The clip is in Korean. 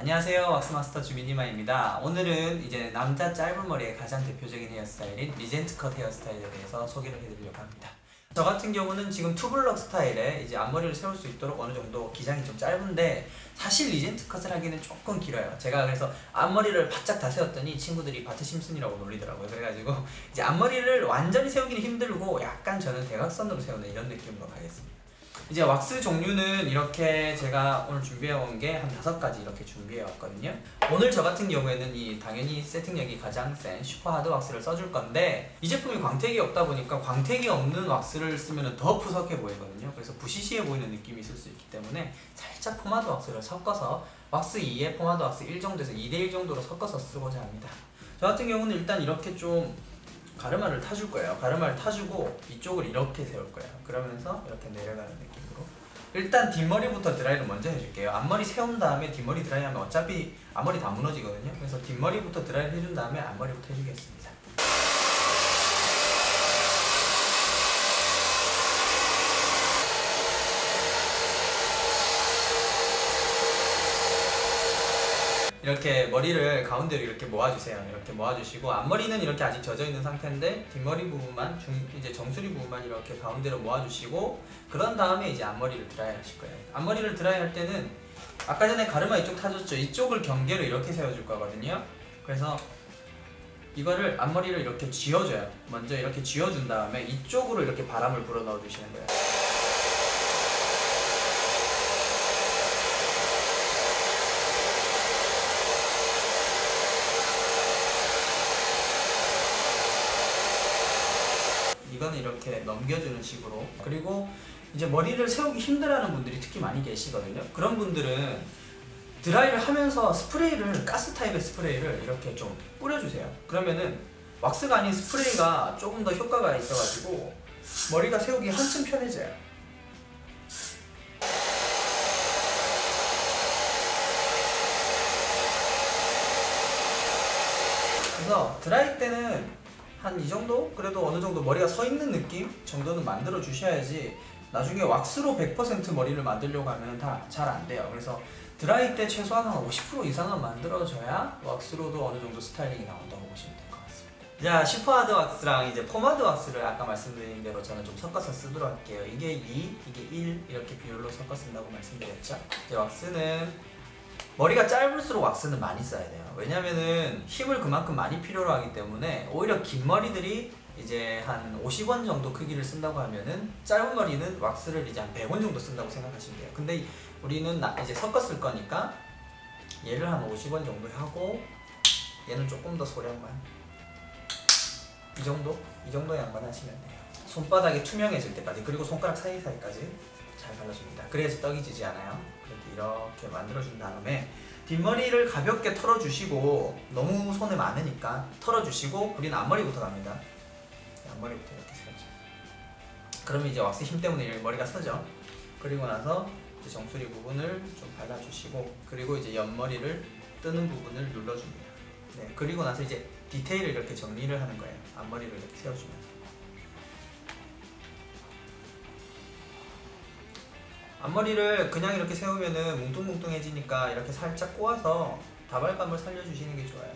안녕하세요. 왁스마스터 주미니마입니다. 오늘은 이제 남자 짧은 머리의 가장 대표적인 헤어스타일인 리젠트 컷 헤어스타일에 대해서 소개를 해드리려고 합니다. 저 같은 경우는 지금 투블럭 스타일에 이제 앞머리를 세울 수 있도록 어느 정도 기장이 좀 짧은데 사실 리젠트 컷을 하기는 조금 길어요. 제가 그래서 앞머리를 바짝 다 세웠더니 친구들이 바트 심슨이라고 놀리더라고요. 그래가지고 이제 앞머리를 완전히 세우기는 힘들고 약간 저는 대각선으로 세우는 이런 느낌으로 가겠습니다 이제 왁스 종류는 이렇게 제가 오늘 준비해온 게 한 다섯 가지 이렇게 준비해왔거든요. 오늘 저 같은 경우에는 이 당연히 세팅력이 가장 센 슈퍼 하드 왁스를 써줄 건데 이 제품이 광택이 없다 보니까 광택이 없는 왁스를 쓰면 더 푸석해 보이거든요. 그래서 부시시해 보이는 느낌이 있을 수 있기 때문에 살짝 포마드 왁스를 섞어서 왁스 2에 포마드 왁스 1 정도에서 2대1 정도로 섞어서 쓰고자 합니다. 저 같은 경우는 일단 이렇게 좀 가르마를 타줄 거예요. 가르마를 타주고 이쪽을 이렇게 세울 거예요. 그러면서 이렇게 내려가는 느낌으로 일단 뒷머리부터 드라이를 먼저 해줄게요. 앞머리 세운 다음에 뒷머리 드라이하면 어차피 앞머리 다 무너지거든요. 그래서 뒷머리부터 드라이를 해준 다음에 앞머리부터 해주겠습니다. 이렇게 머리를 가운데로 이렇게 모아주세요. 이렇게 모아주시고 앞머리는 이렇게 아직 젖어 있는 상태인데 뒷머리 부분만 중 이제 정수리 부분만 이렇게 가운데로 모아주시고 그런 다음에 이제 앞머리를 드라이 하실 거예요. 앞머리를 드라이 할 때는 아까 전에 가르마 이쪽 타줬죠. 이쪽을 경계로 이렇게 세워줄 거거든요. 그래서 이거를 앞머리를 이렇게 쥐어줘요. 먼저 이렇게 쥐어준 다음에 이쪽으로 이렇게 바람을 불어 넣어주시는 거예요. 이렇게 넘겨주는 식으로. 그리고 이제 머리를 세우기 힘들어하는 분들이 특히 많이 계시거든요. 그런 분들은 드라이를 하면서 스프레이를 가스 타입의 스프레이를 이렇게 좀 뿌려주세요. 그러면은 왁스가 아닌 스프레이가 조금 더 효과가 있어가지고 머리가 세우기 한층 편해져요. 그래서 드라이 때는 한 이 정도? 그래도 어느 정도 머리가 서 있는 느낌 정도는 만들어 주셔야지 나중에 왁스로 100% 머리를 만들려고 하면 다 잘 안 돼요. 그래서 드라이 때 최소한 한 50% 이상은 만들어줘야 왁스로도 어느 정도 스타일링이 나온다고 보시면 될것 같습니다. 자, 슈퍼하드 왁스랑 이제 포마드 왁스를 아까 말씀드린 대로 저는 좀 섞어서 쓰도록 할게요. 이게 2, 이게 1 이렇게 비율로 섞어 쓴다고 말씀드렸죠. 이제 왁스는 머리가 짧을수록 왁스는 많이 써야 돼요. 왜냐면은 힘을 그만큼 많이 필요로 하기 때문에 오히려 긴 머리들이 이제 한 50원 정도 크기를 쓴다고 하면은 짧은 머리는 왁스를 이제 한 100원 정도 쓴다고 생각하시면 돼요. 근데 우리는 이제 쓸 거니까 얘를 한 50원 정도 하고 얘는 조금 더 소량만 이 정도? 이 정도 양만 하시면 돼요. 손바닥이 투명해질 때까지 그리고 손가락 사이사이까지 잘 발라줍니다. 그래야지 떡이 지지 않아요. 이렇게 만들어준 다음에 뒷머리를 가볍게 털어주시고 너무 손에 많으니까 털어주시고 우리는 앞머리부터 갑니다. 앞머리부터 이렇게 서죠. 그러면 이제 왁스 힘 때문에 머리가 서죠. 그리고 나서 이제 정수리 부분을 좀 발라주시고 그리고 이제 옆머리를 뜨는 부분을 눌러줍니다. 네, 그리고 나서 이제 디테일을 이렇게 정리를 하는 거예요. 앞머리를 이렇게 세워주면 앞머리를 그냥 이렇게 세우면은 뭉뚱뭉뚱해지니까 이렇게 살짝 꼬아서 다발감을 살려주시는 게 좋아요.